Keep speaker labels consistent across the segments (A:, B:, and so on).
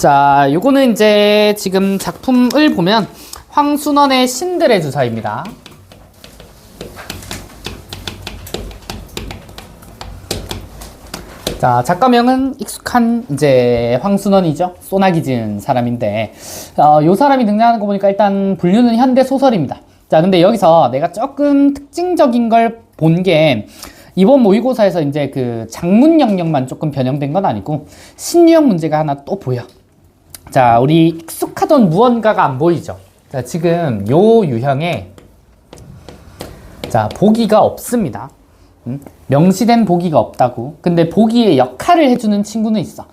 A: 자, 요거는 이제 지금 작품을 보면 황순원의 신들의 주사입니다. 자, 작가명은 익숙한 이제 황순원이죠. 소나기 지은 사람인데, 어, 요 사람이 등장하는 거 보니까 일단 분류는 현대 소설입니다. 자, 근데 여기서 내가 조금 특징적인 걸 본 게, 이번 모의고사에서 이제 그 장문 영역만 조금 변형된 건 아니고, 신유형 문제가 하나 또 보여. 자, 우리 익숙하던 무언가가 안 보이죠? 자, 지금 요 유형에, 자, 보기가 없습니다. 음? 명시된 보기가 없다고. 근데 보기의 역할을 해주는 친구는 있어.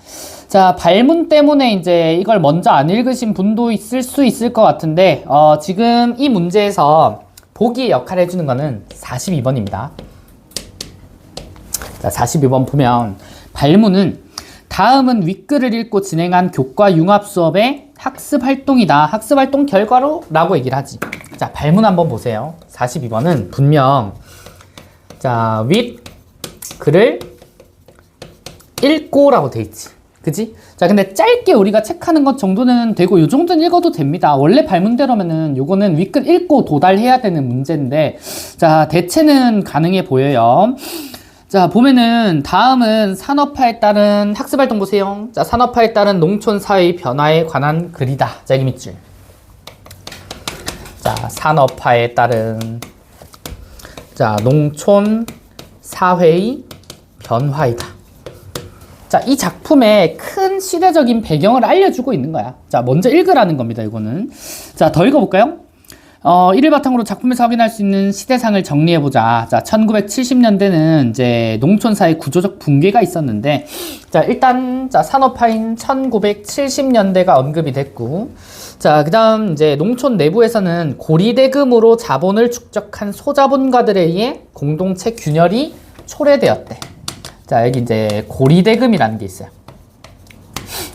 A: 자, 발문 때문에 이제 이걸 먼저 안 읽으신 분도 있을 수 있을 것 같은데, 어, 지금 이 문제에서 보기의 역할을 해주는 거는 42번입니다. 자, 42번 보면, 발문은 다음은 윗글을 읽고 진행한 교과 융합 수업의 학습 활동이다. 학습 활동 결과로 라고 얘기를 하지. 자, 발문 한번 보세요. 42번은 분명, 자, 윗 글을 읽고 라고 돼 있지. 그지? 자, 근데 짧게 우리가 체크하는 것 정도는 되고, 요 정도는 읽어도 됩니다. 원래 발문대로면은 요거는 윗글 읽고 도달해야 되는 문제인데, 자, 대체는 가능해 보여요. 자, 보면은 다음은 산업화에 따른 학습활동 보세요. 자, 산업화에 따른 농촌 사회의 변화에 관한 글이다. 자, 여기 밑줄. 자, 산업화에 따른 자, 농촌 사회의 변화이다. 자, 이 작품의 큰 시대적인 배경을 알려주고 있는 거야. 자, 먼저 읽으라는 겁니다, 이거는. 자, 더 읽어볼까요? 어, 이를 바탕으로 작품에서 확인할 수 있는 시대상을 정리해보자. 자, 1970년대는 이제 농촌사회 구조적 붕괴가 있었는데, 자, 일단, 자, 산업화인 1970년대가 언급이 됐고, 자, 그 다음 이제 농촌 내부에서는 고리대금으로 자본을 축적한 소자본가들에 의해 공동체 균열이 초래되었대. 자, 여기 이제 고리대금이라는 게 있어요.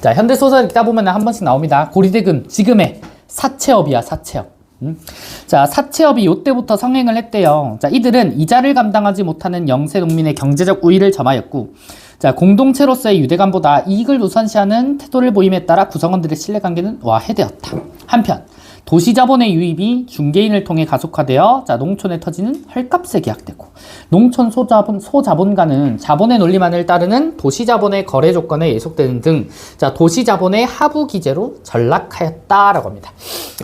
A: 자, 현대소설 읽다 보면 한 번씩 나옵니다. 고리대금, 지금의 사채업이야, 사채업. 음? 자, 사채업이 요때부터 성행을 했대요. 자, 이들은 이자를 감당하지 못하는 영세 농민의 경제적 우위를 점하였고, 자, 공동체로서의 유대감보다 이익을 우선시하는 태도를 보임에 따라 구성원들의 신뢰관계는 와해되었다. 한편, 도시 자본의 유입이 중개인을 통해 가속화되어 자, 농촌에 터지는 헐값에 계약되고, 농촌 소자본, 소자본가는 자본의 논리만을 따르는 도시 자본의 거래 조건에 예속되는 등, 자, 도시 자본의 하부 기제로 전락하였다라고 합니다.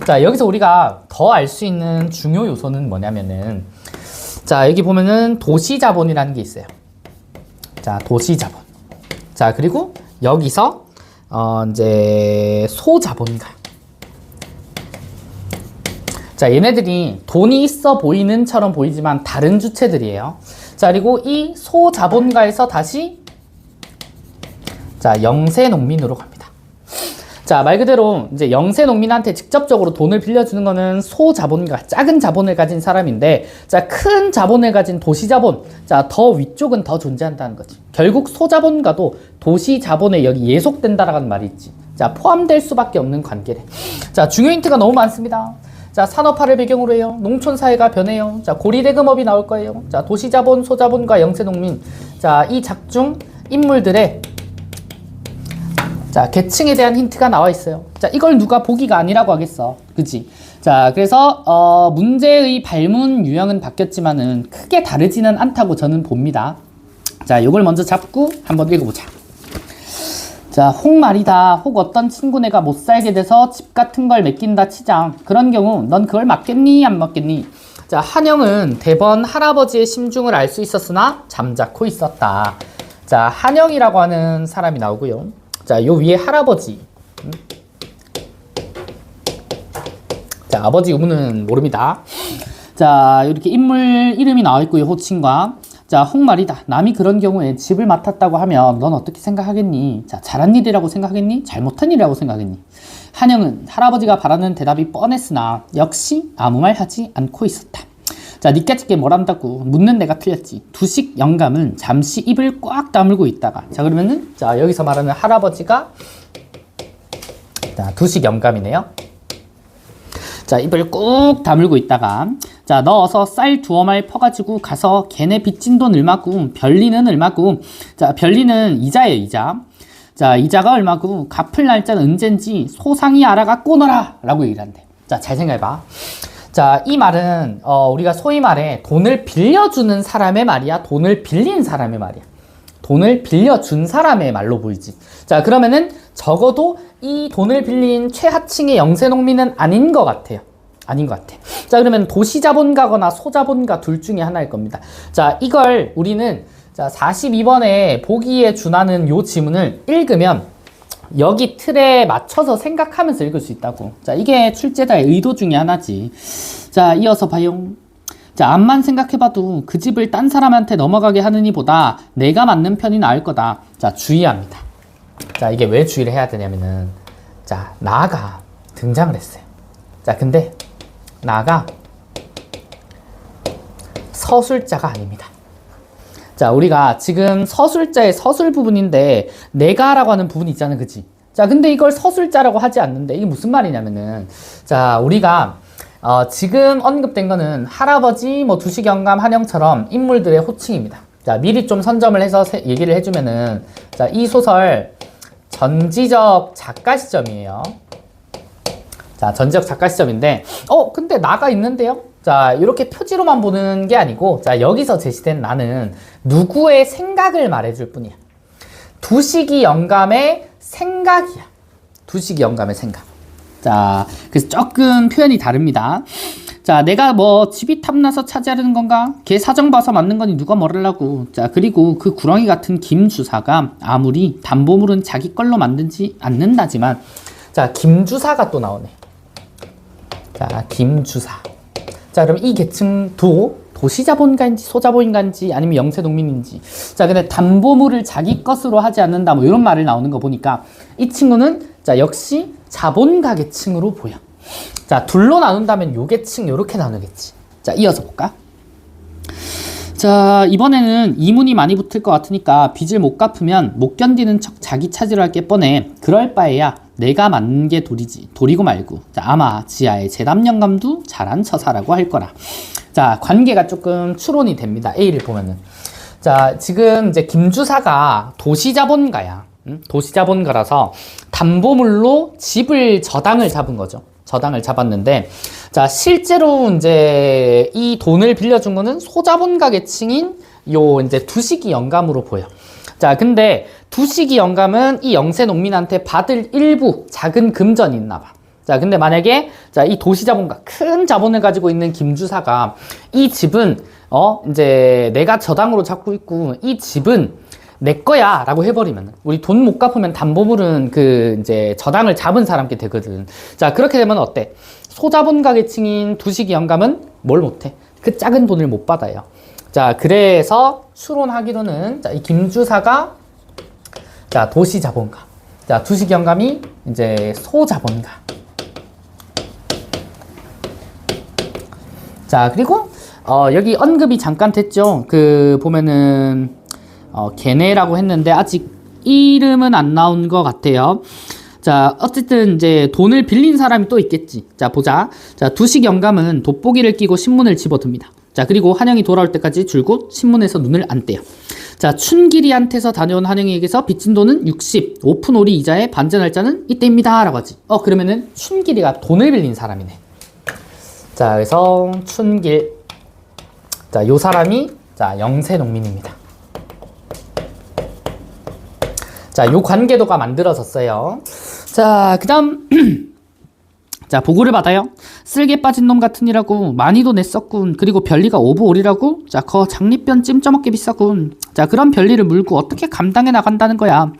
A: 자, 여기서 우리가 더 알 수 있는 중요 요소는 뭐냐면은, 자, 여기 보면은 도시 자본이라는 게 있어요. 자, 도시 자본. 자, 그리고 여기서, 어, 이제, 소자본가. 자, 얘네들이 돈이 있어 보이는처럼 보이지만 다른 주체들이에요. 자, 그리고 이 소자본가에서 다시, 자, 영세 농민으로 갑니다. 자, 말 그대로 이제 영세 농민한테 직접적으로 돈을 빌려주는 거는 소자본가, 작은 자본을 가진 사람인데, 자, 큰 자본을 가진 도시자본, 자, 더 위쪽은 더 존재한다는 거지. 결국 소자본가도 도시자본에 여기 예속된다라는 말이 있지. 자, 포함될 수밖에 없는 관계래. 자, 중요 힌트가 너무 많습니다. 자, 산업화를 배경으로 해요. 농촌 사회가 변해요. 자, 고리대금업이 나올 거예요. 자, 도시자본, 소자본과 영세농민. 자, 이 작중 인물들의 자, 계층에 대한 힌트가 나와 있어요. 자, 이걸 누가 보기가 아니라고 하겠어. 그지? 자, 그래서, 어, 문제의 발문 유형은 바뀌었지만은 크게 다르지는 않다고 저는 봅니다. 자, 요걸 먼저 잡고 한번 읽어보자. 자, 혹 말이다. 혹 어떤 친구네가 못 살게 돼서 집 같은 걸 맡긴다 치자. 그런 경우 넌 그걸 맡겠니? 안 맡겠니? 자, 한영은 대번 할아버지의 심중을 알 수 있었으나 잠자코 있었다. 자, 한영이라고 하는 사람이 나오고요. 자, 요 위에 할아버지. 음. 자, 아버지 의무는 모릅니다. 자, 이렇게 인물 이름이 나와 있고요. 호칭과. 자, 홍말이다. 남이 그런 경우에 집을 맡았다고 하면 넌 어떻게 생각하겠니? 자, 잘한 일이라고 생각하겠니? 잘못한 일이라고 생각하겠니? 한영은 할아버지가 바라는 대답이 뻔했으나 역시 아무 말 하지 않고 있었다. 자, 니까짓게 뭘 한다고 묻는 내가 틀렸지. 두식 영감은 잠시 입을 꽉 다물고 있다가 자, 그러면은 자, 여기서 말하는 할아버지가 자, 두식 영감이네요. 자, 입을 꾹 다물고 있다가 자, 너 어서 쌀 두어 말 퍼가지고 가서 걔네 빚진 돈 얼마고 별리는 얼마고 자, 별리는 이자예요, 이자. 자, 이자가 얼마고 갚을 날짜는 언젠지 소상히 알아갖고 오너라 라고 얘기를 한대. 자, 잘 생각해봐. 자, 이 말은 어, 우리가 소위 말해 돈을 빌려주는 사람의 말이야, 돈을 빌린 사람의 말이야. 돈을 빌려준 사람의 말로 보이지. 자, 그러면은 적어도 이 돈을 빌린 최하층의 영세농민은 아닌 것 같아요. 아닌 것 같아. 자, 그러면 도시 자본가거나 소자본가 둘 중에 하나일 겁니다. 자, 이걸 우리는 자, 42번에 보기에 준하는 요 지문을 읽으면 여기 틀에 맞춰서 생각하면서 읽을 수 있다고. 자, 이게 출제자의 의도 중에 하나지. 자, 이어서 봐요. 자, 암만 생각해봐도 그 집을 딴 사람한테 넘어가게 하느니 보다 내가 맞는 편이 나을 거다. 자, 주의합니다. 자, 이게 왜 주의를 해야 되냐면은, 자, 나가 등장을 했어요. 자, 근데 나가 서술자가 아닙니다. 자, 우리가 지금 서술자의 서술 부분인데 내가라고 하는 부분이 있잖아, 그치? 자, 근데 이걸 서술자라고 하지 않는데 이게 무슨 말이냐면은 자, 우리가 어, 지금 언급된 거는 할아버지, 뭐 두시경감, 한영처럼 인물들의 호칭입니다. 자, 미리 좀 선점을 해서 세- 얘기를 해주면은 자, 이 소설 전지적 작가 시점이에요. 자, 전지적 작가 시점인데, 어, 근데 나가 있는데요? 자, 이렇게 표지로만 보는 게 아니고, 자, 여기서 제시된 나는 누구의 생각을 말해줄 뿐이야. 두식이 영감의 생각이야. 두식이 영감의 생각. 자, 그래서 조금 표현이 다릅니다. 자, 내가 뭐 집이 탐나서 차지하려는 건가? 걔 사정 봐서 맞는 거니 누가 뭐랄라고. 자, 그리고 그 구렁이 같은 김 주사가 아무리 담보물은 자기 걸로 만든지 않는다지만, 자, 김 주사가 또 나오네. 자, 김주사. 자, 그럼 이 계층도 도시자본가인지 소자본가인지 아니면 영세농민인지. 자, 근데 담보물을 자기 것으로 하지 않는다. 뭐 이런 말을 나오는 거 보니까 이 친구는 자, 역시 자본가 계층으로 보여. 자, 둘로 나눈다면 요 계층 요렇게 나누겠지. 자, 이어서 볼까? 자, 이번에는 이문이 많이 붙을 것 같으니까 빚을 못 갚으면 못 견디는 척 자기 차지로 할 게 뻔해. 그럴 바에야 내가 맞는 게 도리지. 도리고 말고. 자, 아마 지하의 재담 영감도 잘한 처사라고 할 거라. 자, 관계가 조금 추론이 됩니다. A를 보면은. 자, 지금 이제 김주사가 도시자본가야. 음? 도시자본가라서 담보물로 집을 저당을 잡은 거죠. 저당을 잡았는데, 자, 실제로 이제 이 돈을 빌려준 거는 소자본가 계층인 요 이제 두식이 영감으로 보여. 자, 근데 두식이 영감은 이 영세 농민한테 받을 일부 작은 금전이 있나 봐. 자, 근데 만약에 자, 이 도시 자본가 큰 자본을 가지고 있는 김주사가 이 집은 어, 이제 내가 저당으로 잡고 있고 이 집은 내 거야 라고 해버리면 우리 돈 못 갚으면 담보물은 그 이제 저당을 잡은 사람께 되거든. 자 그렇게 되면 어때? 소자본가 계층인 두식이 영감은 뭘 못해? 그 작은 돈을 못 받아요 자 그래서 추론하기로는 자, 이 김주사가 자 도시 자본가 자 두식이 영감이 이제 소 자본가 자 그리고 어, 여기 언급이 잠깐 됐죠 그 보면은 어, 걔네라고 했는데 아직 이름은 안 나온 것 같아요. 자, 어쨌든 이제 돈을 빌린 사람이 또 있겠지. 자, 보자. 자, 두식 영감은 돋보기를 끼고 신문을 집어듭니다. 자, 그리고 한영이 돌아올 때까지 줄곧 신문에서 눈을 안 떼요. 자, 춘길이한테서 다녀온 한영이에게서 빚진 돈은 60, 오픈 오리 이자의 반전 날짜는 이때입니다. 라고 하지. 어, 그러면은 춘길이가 돈을 빌린 사람이네. 자, 그래서 춘길. 자, 요 사람이 자, 영세 농민입니다. 자, 요 관계도가 만들어졌어요. 자, 그 다음. 자, 보고를 받아요. 쓸개 빠진 놈 같으니라고 많이도 냈었군. 그리고 별리가 오브올이라고? 자, 거 장립변 찜쪄먹게 비싸군. 자, 그런 별리를 물고 어떻게 감당해 나간다는 거야.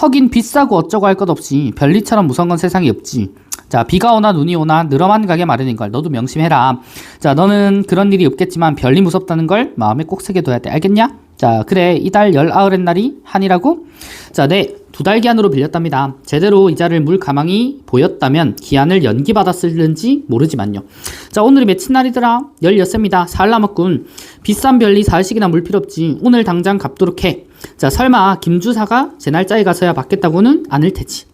A: 허긴 비싸고 어쩌고 할 것 없이 별리처럼 무서운 건 세상에 없지. 자, 비가 오나 눈이 오나 늘어만 가게 마련인 걸 너도 명심해라. 자, 너는 그런 일이 없겠지만 별리 무섭다는 걸 마음에 꼭 새겨둬야 돼. 알겠냐? 자, 그래. 이달 열아홉의 날이 한이라고? 자, 네. 두 달 기한으로 빌렸답니다. 제대로 이자를 물 가망이 보였다면 기한을 연기받았을는지 모르지만요. 자, 오늘이 며칠 날이더라? 16세입니다. 살 남았군. 비싼 별리 사흘씩이나 물 필요 없지. 오늘 당장 갚도록 해. 자, 설마 김주사가 제 날짜에 가서야 받겠다고는 않을 테지.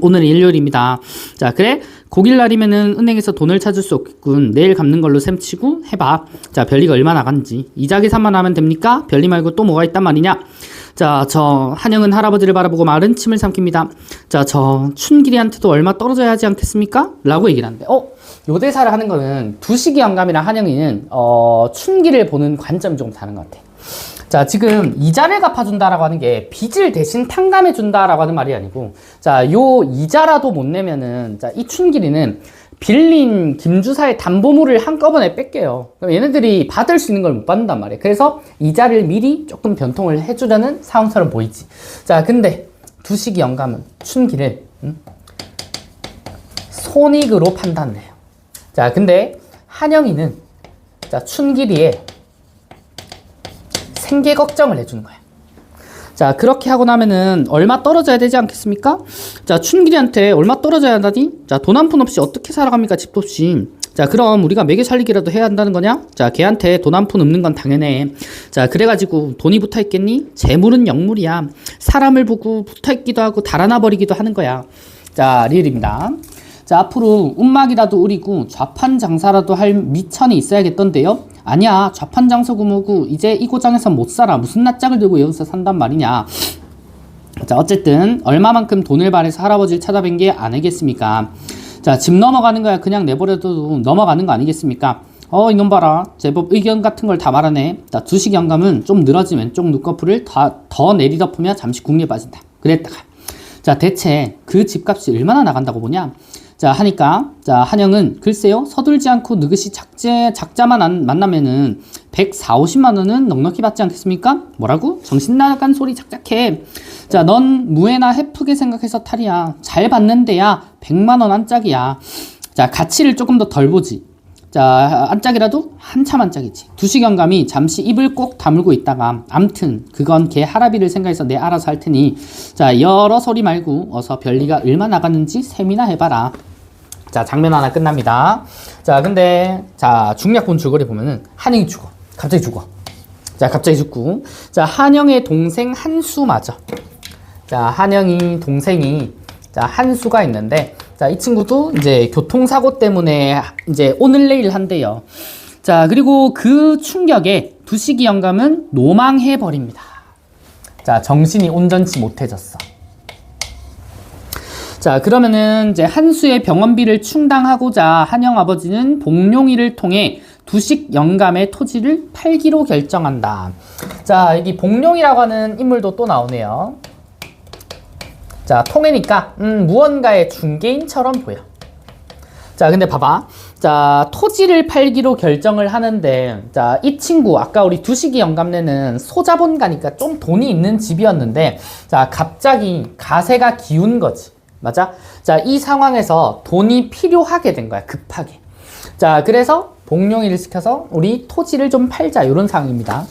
A: 오늘은 일요일입니다. 자, 그래? 고길날이면은 은행에서 돈을 찾을 수 없겠군. 내일 갚는 걸로 셈치고 해봐. 자, 별리가 얼마 나간지. 이자 계산만 하면 됩니까? 별리 말고 또 뭐가 있단 말이냐? 자, 저 한영은 할아버지를 바라보고 마른 침을 삼킵니다. 자, 저 춘길이한테도 얼마 떨어져야 하지 않겠습니까? 라고 얘기를 하는데, 어, 요 대사를 하는 거는 두식이 영감이랑 한영이는 어, 춘기를 보는 관점이 조금 다른 것 같아. 자, 지금 이자를 갚아준다라고 하는 게 빚을 대신 탕감해준다라고 하는 말이 아니고, 자, 요 이자라도 못 내면은, 자, 이 춘길이는 빌린 김주사의 담보물을 한꺼번에 뺏겨요. 그럼 얘네들이 받을 수 있는 걸 못 받는단 말이에요. 그래서 이자를 미리 조금 변통을 해주려는 상황처럼 보이지. 자, 근데 두식이 영감은 춘기를 음? 손익으로 판단해요. 자, 근데 한영이는 자, 춘길이의 생계 걱정을 해주는 거야. 자, 그렇게 하고 나면은 얼마 떨어져야 되지 않겠습니까? 자, 춘길이한테 얼마 떨어져야 한다니? 자, 돈 한 푼 없이 어떻게 살아갑니까? 집도 없이. 자, 그럼 우리가 매개 살리기라도 해야 한다는 거냐? 자, 걔한테 돈 한 푼 없는 건 당연해. 자, 그래가지고 돈이 붙어 있겠니? 재물은 영물이야. 사람을 보고 붙어 있기도 하고 달아나 버리기도 하는 거야. 자, 리을입니다. 자, 앞으로 움막이라도 우리고 좌판 장사라도 할 미천이 있어야겠던데요? 아니야, 좌판 장사고 뭐고 이제 이 고장에서 못 살아. 무슨 낯짝을 들고 여기서 산단 말이냐. 자, 어쨌든 얼마만큼 돈을 발해서 할아버지를 찾아뵌 게 아니겠습니까? 자, 집 넘어가는 거야. 그냥 내버려둬도 넘어가는 거 아니겠습니까? 어, 이놈 봐라. 제법 의견 같은 걸 다 말하네. 자, 두식 영감은 좀 늘어진 왼쪽 눈꺼풀을 더, 더 내리덮으며 잠시 궁리에 빠진다. 그랬다가. 자, 대체 그 집값이 얼마나 나간다고 보냐? 자, 하니까, 자, 한영은 글쎄요, 서둘지 않고 느긋이 작제, 작자만 안, 만나면은 104, 50만 원은 넉넉히 받지 않겠습니까? 뭐라고? 정신 나간 소리 작작해. 자, 넌 무해나 해프게 생각해서 탈이야. 잘 받는데야 100만 원 한짝이야. 자, 가치를 조금 더 덜 보지. 자, 한짝이라도 한참 한짝이지. 두시경감이 잠시 입을 꼭 다물고 있다가, 암튼, 그건 걔 하라비를 생각해서 내 알아서 할 테니, 자, 여러 소리 말고, 어서 별리가 얼마 나갔는지 셈이나 해봐라. 자, 장면 하나 끝납니다. 자, 근데, 자, 중략본 줄거리 보면은, 한영이 죽어. 갑자기 죽어. 자, 갑자기 죽고. 자, 한영의 동생 한수마저. 자, 한영이 동생이, 자, 한수가 있는데, 자, 이 친구도 이제 교통사고 때문에 이제 오늘 내일 한대요. 자, 그리고 그 충격에 두식이 영감은 노망해 버립니다. 자, 정신이 온전치 못해졌어. 자, 그러면은 이제 한수의 병원비를 충당하고자 한영 아버지는 복룡이를 통해 두식 영감의 토지를 팔기로 결정한다. 자, 여기 복룡이라고 하는 인물도 또 나오네요. 자, 통해니까 음, 무언가의 중개인처럼 보여. 자, 근데 봐봐. 자, 토지를 팔기로 결정을 하는데, 자, 이 친구, 아까 우리 두식이 영감네는 소자본 가니까 좀 돈이 있는 집이었는데, 자, 갑자기 가세가 기운 거지. 맞아? 자, 이 상황에서 돈이 필요하게 된 거야, 급하게. 자, 그래서 복룡이를 시켜서 우리 토지를 좀 팔자, 이런 상황입니다.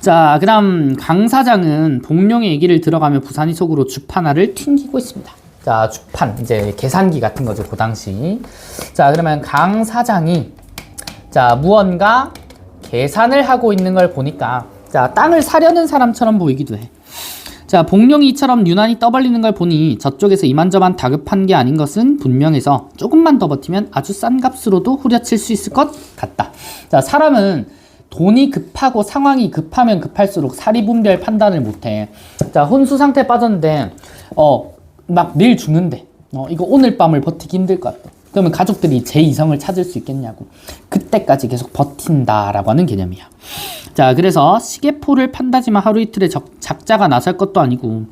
A: 자, 그 다음 강 사장은 복룡의 얘기를 들어가며 부산이 속으로 주판화를 튕기고 있습니다. 자, 주판, 이제 계산기 같은 거죠, 그 당시. 자, 그러면 강 사장이, 자, 무언가 계산을 하고 있는 걸 보니까, 자, 땅을 사려는 사람처럼 보이기도 해. 자, 복룡이 이처럼 유난히 떠벌리는 걸 보니 저쪽에서 이만저만 다급한 게 아닌 것은 분명해서 조금만 더 버티면 아주 싼 값으로도 후려칠 수 있을 것 같다. 자, 사람은 돈이 급하고 상황이 급하면 급할수록 사리분별 판단을 못해. 자, 혼수 상태에 빠졌는데, 어, 막 내일 죽는데, 어, 이거 오늘 밤을 버티기 힘들 것 같다. 그러면 가족들이 제 이성을 찾을 수 있겠냐고. 그때까지 계속 버틴다라고 하는 개념이야. 자, 그래서 시계포를 판다지만 하루 이틀에 적, 작자가 나설 것도 아니고.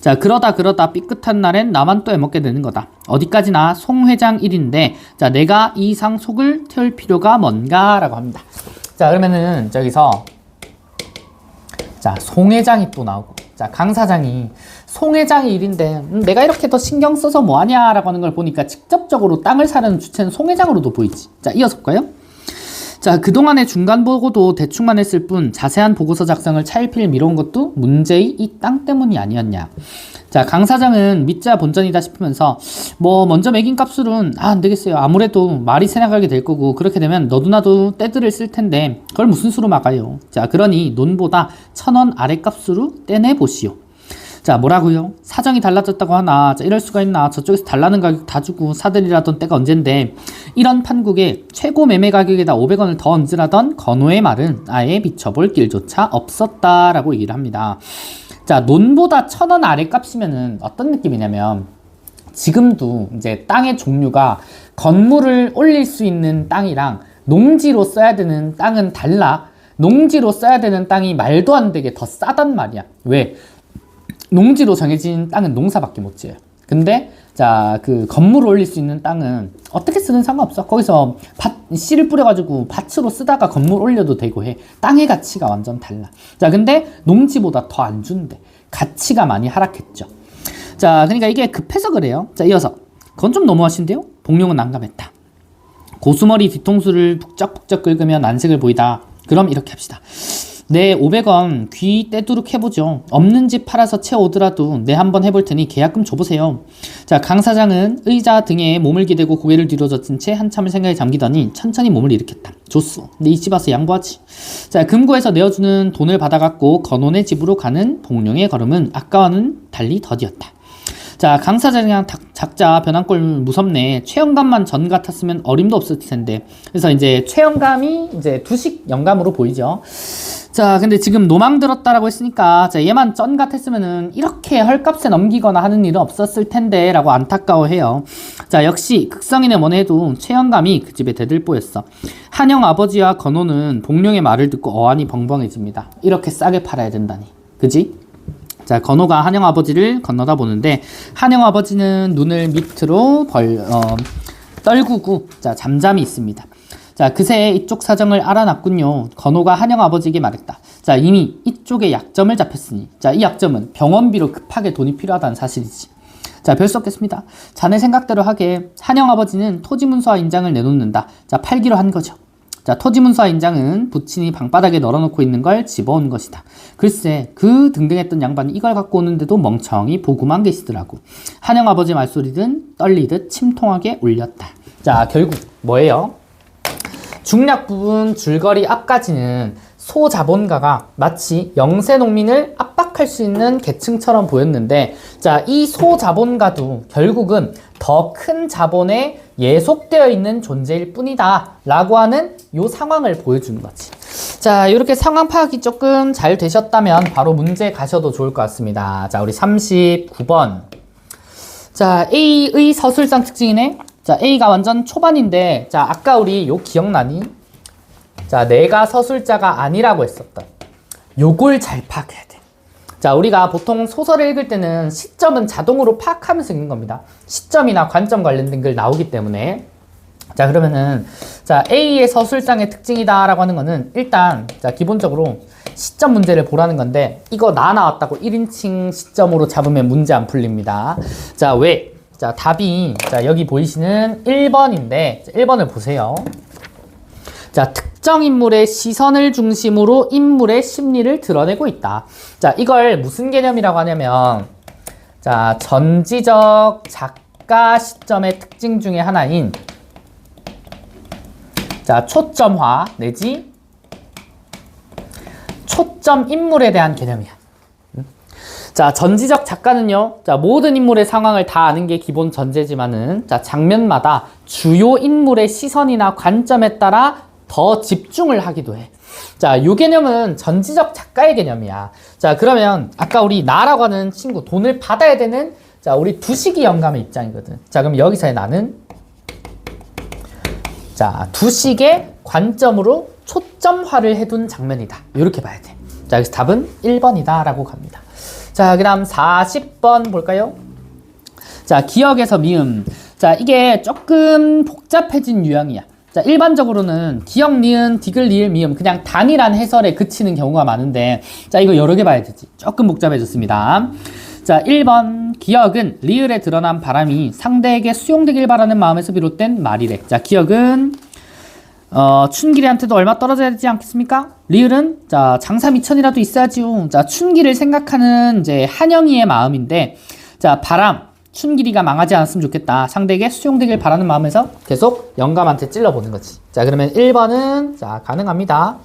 A: 자, 그러다 그러다 삐끗한 날엔 나만 또 애먹게 되는 거다. 어디까지나 송 회장 일인데, 자, 내가 이 이상 속을 태울 필요가 뭔가라고 합니다. 자, 그러면은 저기서 자, 송 회장이 또 나오고. 자, 강 사장이 송 회장의 일인데 음, 내가 이렇게 더 신경 써서 뭐 하냐라고 하는 걸 보니까 직접적으로 땅을 사려는 주체는 송 회장으로도 보이지. 자, 이어서 볼까요? 자, 그동안의 중간 보고도 대충만 했을 뿐 자세한 보고서 작성을 차일피일 미뤄온 것도 문제의 이 땅 때문이 아니었냐. 자, 강 사장은 믿자 본전이다 싶으면서 뭐 먼저 매긴 값으로는 아, 안 되겠어요. 아무래도 말이 새 나가게 될 거고 그렇게 되면 너도 나도 떼들을 쓸 텐데 그걸 무슨 수로 막아요. 자, 그러니 논보다 천 원 아래 값으로 떼내 보시오. 자, 뭐라고요? 사정이 달라졌다고 하나, 자, 이럴 수가 있나? 저쪽에서 달라는 가격 다 주고 사들이라던 때가 언젠데, 이런 판국에 최고 매매 가격에다 500원을 더 얹으라던 건호의 말은 아예 비춰볼 길조차 없었다라고 얘기를 합니다. 자, 논보다 천 원 아래 값이면은 어떤 느낌이냐면, 지금도 이제 땅의 종류가 건물을 올릴 수 있는 땅이랑 농지로 써야 되는 땅은 달라. 농지로 써야 되는 땅이 말도 안 되게 더 싸단 말이야. 왜? 농지로 정해진 땅은 농사밖에 못 지어요. 근데 자 그 건물을 올릴 수 있는 땅은 어떻게 쓰든 상관없어. 거기서 밭 씨를 뿌려가지고 밭으로 쓰다가 건물 올려도 되고 해. 땅의 가치가 완전 달라. 자 근데 농지보다 더 안 준대. 가치가 많이 하락했죠. 자 그러니까 이게 급해서 그래요. 자 이어서 그건 좀 너무하신데요. 복룡은 난감했다. 고수머리 뒤통수를 북적북적 긁으며 난색을 보이다. 그럼 이렇게 합시다. 네, 500원 귀 떼두룩 해보죠. 없는 집 팔아서 채오더라도 네 한번 해볼 테니 계약금 줘보세요. 자, 강 사장은 의자 등에 몸을 기대고 고개를 뒤로 젖힌 채 한참을 생각에 잠기더니 천천히 몸을 일으켰다. 줬어. 내 이집 와서 양보하지. 자, 금고에서 내어주는 돈을 받아갖고 건원의 집으로 가는 봉룡의 걸음은 아까와는 달리 더디었다. 자, 강사장이랑 작자 변한꼴 무섭네. 최영감만 전 같았으면 어림도 없을 텐데. 그래서 이제 최영감이 이제 두식 영감으로 보이죠. 자, 근데 지금 노망 들었다라고 했으니까, 자, 얘만 전 같았으면은 이렇게 헐값에 넘기거나 하는 일은 없었을 텐데, 라고 안타까워해요. 자, 역시 극성인의 원해도 최영감이 그 집의 대들보였어. 한영 아버지와 건호는 복룡의 말을 듣고 어안이 벙벙해집니다. 이렇게 싸게 팔아야 된다니. 그지? 자, 건호가 한영 아버지를 건너다 보는데 한영 아버지는 눈을 밑으로 벌 어, 떨구고 자 잠잠히 있습니다. 자, 그새 이쪽 사정을 알아놨군요. 건호가 한영 아버지에게 말했다. 자, 이미 이쪽에 약점을 잡혔으니, 자, 이 약점은 병원비로 급하게 돈이 필요하다는 사실이지. 자, 별 수 없겠습니다. 자네 생각대로 하게 한영 아버지는 토지 문서와 인장을 내놓는다. 자, 팔기로 한 거죠. 자, 토지문서와 인장은 부친이 방바닥에 널어놓고 있는 걸 집어온 것이다. 글쎄, 그 등등했던 양반이 이걸 갖고 오는데도 멍청이 보고만 계시더라고. 한영 아버지 말소리든 떨리듯 침통하게 울렸다. 자, 결국 뭐예요? 중략 부분 줄거리 앞까지는 소자본가가 마치 영세 농민을 압박할 수 있는 계층처럼 보였는데, 자, 이 소자본가도 결국은 더 큰 자본에 예속되어 있는 존재일 뿐이다. 라고 하는 요 상황을 보여주는 거지. 자, 이렇게 상황 파악이 조금 잘 되셨다면 바로 문제 가셔도 좋을 것 같습니다. 자, 우리 39번. 자, A의 서술상 특징이네. 자, A가 완전 초반인데, 자, 아까 우리 요 기억나니? 자, 내가 서술자가 아니라고 했었던. 요걸 잘 파악해야 돼. 자, 우리가 보통 소설을 읽을 때는 시점은 자동으로 파악하면서 읽는 겁니다. 시점이나 관점 관련된 글 나오기 때문에. 자, 그러면은, 자, A의 서술상의 특징이다라고 하는 거는 일단, 자, 기본적으로 시점 문제를 보라는 건데, 이거 나 나왔다고 1인칭 시점으로 잡으면 문제 안 풀립니다. 자, 왜? 자, 답이, 자, 여기 보이시는 1번인데, 1번을 보세요. 자, 특 정 인물의 시선을 중심으로 인물의 심리를 드러내고 있다. 자, 이걸 무슨 개념이라고 하냐면, 자, 전지적 작가 시점의 특징 중에 하나인, 자, 초점화 내지 초점 인물에 대한 개념이야. 음? 자, 전지적 작가는요, 자, 모든 인물의 상황을 다 아는 게 기본 전제지만은, 자, 장면마다 주요 인물의 시선이나 관점에 따라 더 집중을 하기도 해. 자, 이 개념은 전지적 작가의 개념이야. 자, 그러면 아까 우리 나라고 하는 친구 돈을 받아야 되는 자, 우리 두식이 영감의 입장이거든. 자, 그럼 여기서의 나는 자, 두식의 관점으로 초점화를 해둔 장면이다. 이렇게 봐야 돼. 자, 그래서 답은 1번이다. 라고 갑니다. 자, 그 다음 40번 볼까요? 자, 기억에서 미음. 자, 이게 조금 복잡해진 유형이야. 자, 일반적으로는 기억, 니은, 디귿, 리을, 미음 그냥 단일한 해설에 그치는 경우가 많은데 자, 이거 여러 개 봐야 되지. 조금 복잡해졌습니다. 자, 1번 기억은 리을에 드러난 바람이 상대에게 수용되길 바라는 마음에서 비롯된 말이래. 자, 기억은 어, 춘길이한테도 얼마 떨어져야 되지 않겠습니까? 리을은 자, 장사 미천이라도 있어야지요. 자, 춘길을 생각하는 이제 한영이의 마음인데 자, 바람 춘길이가 망하지 않았으면 좋겠다. 상대에게 수용되길 바라는 마음에서 계속 영감한테 찔러보는 거지. 자, 그러면 1번은, 자, 가능합니다.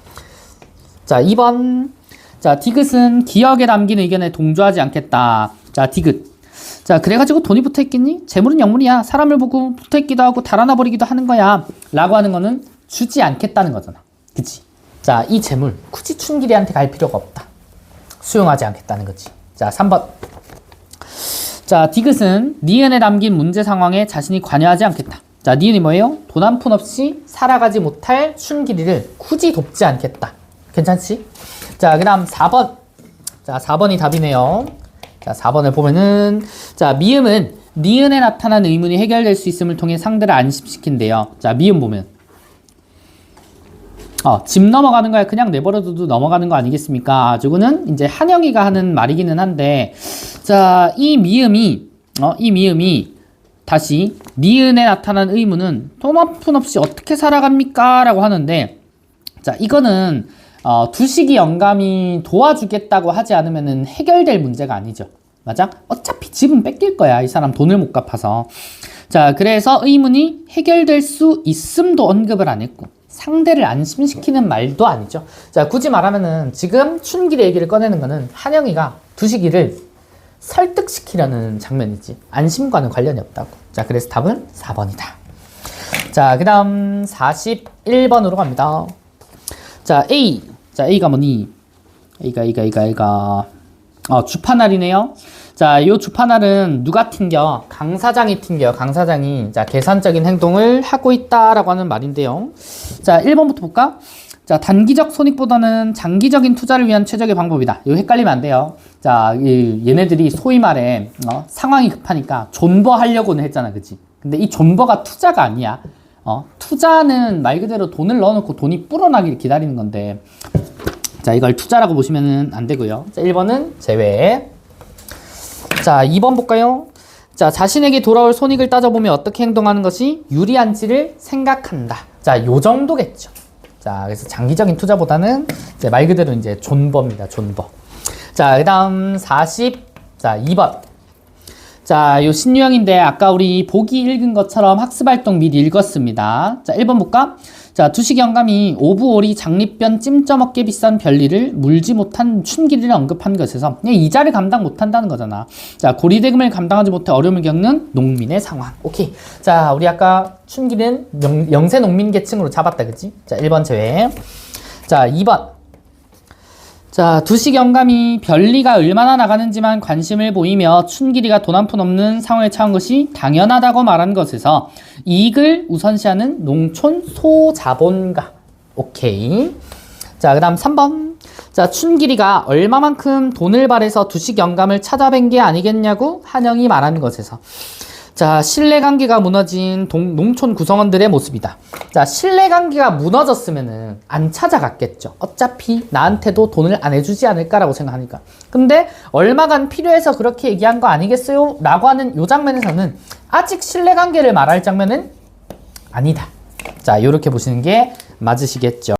A: 자, 2번. 자, 디귿은 기억에 남긴 의견에 동조하지 않겠다. 자, 디귿. 자, 그래가지고 돈이 붙어 있겠니? 재물은 영물이야. 사람을 보고 붙어 있기도 하고 달아나 버리기도 하는 거야. 라고 하는 거는 주지 않겠다는 거잖아. 그치? 자, 이 재물 굳이 춘길이한테 갈 필요가 없다. 수용하지 않겠다는 거지. 자, 3번. 자, 디귿은 니은에 담긴 문제 상황에 자신이 관여하지 않겠다. 자, 니은이 뭐예요? 돈 한 푼 없이 살아가지 못할 춘길이를 굳이 돕지 않겠다. 괜찮지? 자, 그 다음 4번. 자, 4번이 답이네요. 자, 4번을 보면은, 자, 미음은 니은에 나타난 의문이 해결될 수 있음을 통해 상대를 안심시킨대요. 자, 미음 보면. 어, 집 넘어가는 거야. 그냥 내버려둬도 넘어가는 거 아니겠습니까? 저거는 이제 한영이가 하는 말이기는 한데, 자, 이 미음이, 어, 이 미음이 다시 니은에 나타난 의문은 돈한푼 없이 어떻게 살아갑니까? 라고 하는데, 자, 이거는 어, 두식이 영감이 도와주겠다고 하지 않으면 해결될 문제가 아니죠. 맞아? 어차피 집은 뺏길 거야. 이 사람 돈을 못 갚아서. 자, 그래서 의문이 해결될 수 있음도 언급을 안 했고, 상대를 안심시키는 말도 아니죠. 자, 굳이 말하면은 지금 춘길의 얘기를 꺼내는 거는 한영이가 두식이를 설득시키려는 장면이지. 안심과는 관련이 없다고. 자, 그래서 답은 4번이다. 자, 그 다음 41번으로 갑니다. 자, A. 자, A가 뭐니? A가, A가, A가, A가. 어, 주파날이네요. 자, 요 주파날은 누가 튕겨? 강 사장이 튕겨. 강 사장이. 자, 계산적인 행동을 하고 있다라고 하는 말인데요. 자, 1번부터 볼까? 자, 단기적 손익보다는 장기적인 투자를 위한 최적의 방법이다. 이거 헷갈리면 안 돼요. 자, 이, 얘네들이 소위 말해, 어, 상황이 급하니까 존버하려고는 했잖아. 그치? 근데 이 존버가 투자가 아니야. 어, 투자는 말 그대로 돈을 넣어놓고 돈이 불어나기를 기다리는 건데, 자, 이걸 투자라고 보시면 안 되고요. 자, 1번은 제외. 자, 2번 볼까요? 자, 자신에게 돌아올 손익을 따져보며 어떻게 행동하는 것이 유리한지를 생각한다. 자, 요 정도겠죠. 자, 그래서 장기적인 투자보다는 이제 말 그대로 이제 존버입니다. 존버. 자, 그 다음 40, 자, 2번. 자, 요 신유형인데 아까 우리 보기 읽은 것처럼 학습활동 미리 읽었습니다. 자, 1번 볼까? 자, 두식 영감이 오부오리 장립변 찜쪄먹게 비싼 별일을 물지 못한 춘길이를 언급한 것에서 이자를 감당 못한다는 거잖아. 자, 고리대금을 감당하지 못해 어려움을 겪는 농민의 상황. 오케이. 자, 우리 아까 춘길은 영, 영세 농민 계층으로 잡았다, 그치? 자, 1번 제외. 자, 2번. 자, 두식 영감이 별리가 얼마나 나가는지만 관심을 보이며 춘길이가 돈 한 푼 없는 상황에 처한 것이 당연하다고 말한 것에서 이익을 우선시하는 농촌 소자본가. 오케이. 자, 그 다음 3번. 자, 춘길이가 얼마만큼 돈을 발해서 두식 영감을 찾아뵌 게 아니겠냐고 한영이 말하는 것에서 자, 신뢰관계가 무너진 동, 농촌 구성원들의 모습이다. 자, 신뢰관계가 무너졌으면은 안 찾아갔겠죠. 어차피 나한테도 돈을 안 해주지 않을까라고 생각하니까. 근데 얼마간 필요해서 그렇게 얘기한 거 아니겠어요? 라고 하는 요 장면에서는 아직 신뢰 관계를 말할 장면은 아니다. 자, 요렇게 보시는 게 맞으시겠죠.